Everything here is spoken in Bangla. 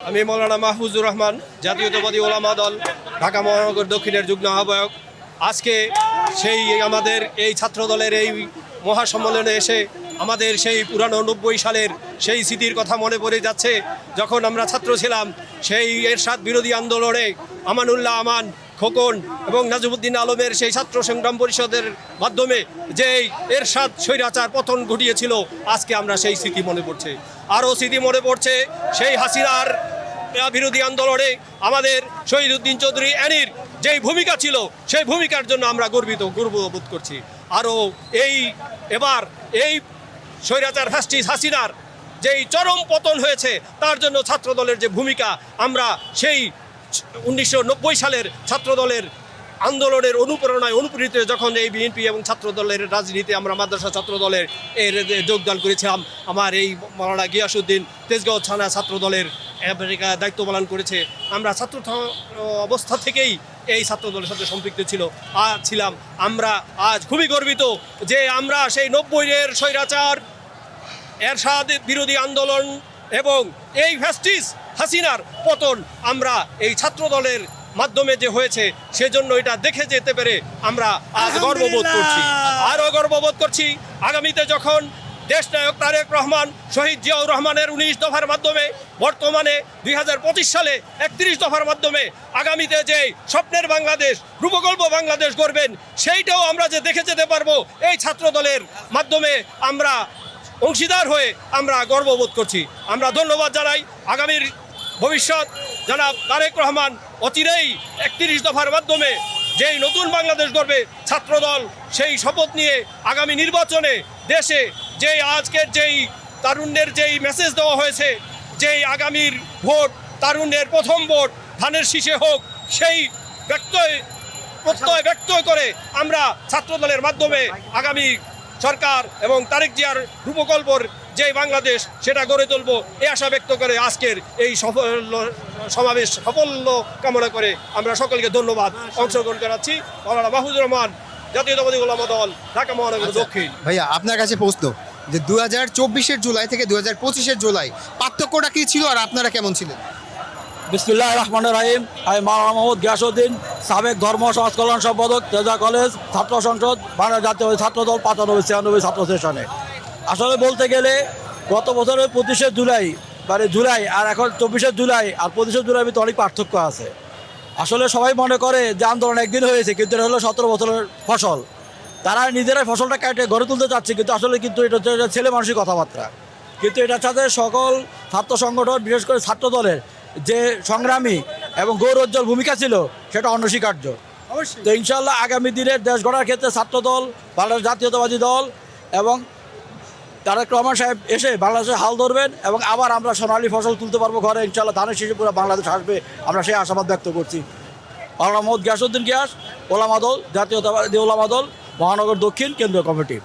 আমি মৌলানা মাহফুজুর রহমান, জাতীয়তাবাদী ওলামা দল, ঢাকা মহানগর দক্ষিণের যুগ্ম আহ্বায়ক। আজকে সেই আমাদের এই ছাত্র দলের এই মহাসম্মেলনে এসে আমাদের সেই পুরানো নব্বই সালের সেই স্মৃতির কথা মনে পড়ে যাচ্ছে। যখন আমরা ছাত্র ছিলাম, সেই এরশাদ বিরোধী আন্দোলনে আমানুল্লাহ আমান, খোকন এবং নাজমুদ্দিন আলমের সেই ছাত্র সংগ্রাম পরিষদের মাধ্যমে যে এরশাদ স্বৈরাচার পতন ঘটিয়েছিল, আজকে আমরা সেই স্মৃতি মনে পড়ছে। আরও স্মৃতি মনে পড়ছে সেই হাসিনার বিরোধী আন্দোলনে আমাদের শহীদ উদ্দিন চৌধুরী অ্যানির যেই ভূমিকা ছিল, সেই ভূমিকার জন্য আমরা গর্বিত, গর্ববোধ করছি। আরও এই এবার এই স্বৈরাচার ফ্যাস্টিস হাসিনার যেই চরম পতন হয়েছে, তার জন্য ছাত্রদলের যে ভূমিকা, আমরা সেই উনিশশো নব্বই সালের ছাত্রদলের আন্দোলনের অনুপ্রেরণায় অনুপ্রেরিত যখন এই বিএনপি এবং ছাত্রদলের রাজনীতি আমরা মাদ্রাসা ছাত্রদলের এর যোগদান করেছিলাম, আমার এই মাওলানা গিয়াসুদ্দিন তেজগাঁও থানা ছাত্রদলের আমেরিকা দায়িত্ব পালন করেছে। আমরা ছাত্র অবস্থা থেকেই এই ছাত্রদলের সাথে সম্পৃক্ত ছিল আর ছিলাম। আমরা আজ খুবই গর্বিত যে আমরা সেই নব্বইয়ের স্বৈরাচার এরশাদ বিরোধী আন্দোলন এবং এই ফ্যাস্টিস হাসিনার পতন আমরা এই ছাত্র দলের মাধ্যমে যে হয়েছে সেজন্য এটা দেখে যেতে পেরে আমরা আজ গর্ববোধ করছি। আরও গর্ববোধ করছি। আগামীতে যখন দেশ নায়ক তারেক রহমান, শহীদ জিয়াউর রহমানের উনিশ দফার মাধ্যমে বর্তমানে দুই হাজার পঁচিশ সালে একত্রিশ দফার মাধ্যমে আগামীতে যে স্বপ্নের বাংলাদেশ, রূপকল্প বাংলাদেশ গড়বেন, সেইটাও আমরা যে দেখে যেতে পারব, এই ছাত্র দলের মাধ্যমে আমরা অংশীদার হয়ে আমরা গর্ববোধ করছি। আমরা ধন্যবাদ জানাই আগামীর ভবিষ্যৎ। জনাব তারেক রহমান অচিরেই একত্রিশ দফার মাধ্যমে যেই নতুন বাংলাদেশ গড়বে, ছাত্রদল সেই শপথ নিয়ে আগামী নির্বাচনে দেশে যেই আজকের যেই তারুণ্যের যেই মেসেজ দেওয়া হয়েছে যেই আগামীর ভোট তারুণ্যের প্রথম ভোট ধানের শীষে হোক সেই ব্যক্তই প্রত্যয় ব্যক্ত করে আমরা ছাত্রদলের মাধ্যমে আগামী সরকার এবং তারেক জিয়ার রূপকল্পর যে বাংলাদেশ সেটা গড়ে তুলব এ আশা ব্যক্ত করে আজকের এই সফল সমাবেশ সাফল্য কামনা করে আমরা সকলকে ধন্যবাদ অংশগ্রহণ করাচ্ছি মৌলানা মাহফুজুর রহমান জাতীয়তাবাদী গোলাম দল ঢাকা মহানগর দক্ষিণ। ভাইয়া আপনার কাছে প্রশ্ন যে দু হাজার চব্বিশের জুলাই থেকে দু হাজার পঁচিশের জুলাই পার্থক্যটা কী ছিল আর আপনারা কেমন ছিলেন? বিসমুল্লাহ রহমান রাহিম। আমি মাওলানা মোহাম্মদ গিয়াসুদ্দিন সাবেক ধর্ম কল্যাণ সম্পাদক, তেজা কলেজ, ছাত্র সংসদ, বাংলা জাতীয় ছাত্র দল পাঁচানব্বই, ছিয়ানব্বই ছাত্র সেশনে। আসলে বলতে গেলে গত বছরের পঁচিশে জুলাই মানে জুলাই আর এখন চব্বিশে জুলাই আর পঁচিশে জুলাই ভিতরে অনেক পার্থক্য আছে। আসলে সবাই মনে করে যে আন্দোলন একদিন হয়েছে, কিন্তু এটা হলো সতেরো বছরের ফসল। তারা নিজেরাই ফসলটা কাটে গড়ে তুলতে চাচ্ছে কিন্তু আসলে কিন্তু এটা হচ্ছে ছেলে মানুষের কথাবার্তা। কিন্তু এটার সাথে সকল ছাত্র সংগঠন বিশেষ করে ছাত্র দলের যে সংগ্রামী এবং গৌরোজ্জ্বল ভূমিকা ছিল সেটা অনস্বীকার্য। তো ইনশাল্লাহ আগামী দিনের দেশ গড়ার ক্ষেত্রে ছাত্র দল বাংলাদেশ জাতীয়তাবাদী দল এবং তারেক রহমান সাহেব এসে বাংলাদেশে হাল ধরবেন এবং আবার আমরা সোনালী ফসল তুলতে পারব ঘরে। ইনশাল্লাহ ধানের শিশু পুরো বাংলাদেশ আসবে। আমরা সেই আশাবাদ ব্যক্ত করছি। আল্লাহ মোহাম্মদ গিয়াসুদ্দিন গিয়াস ওলামা দল জাতীয়তাবাদী ওলামা দল। মহানগর দক্ষিণ কেন্দ্রীয় কমিটি।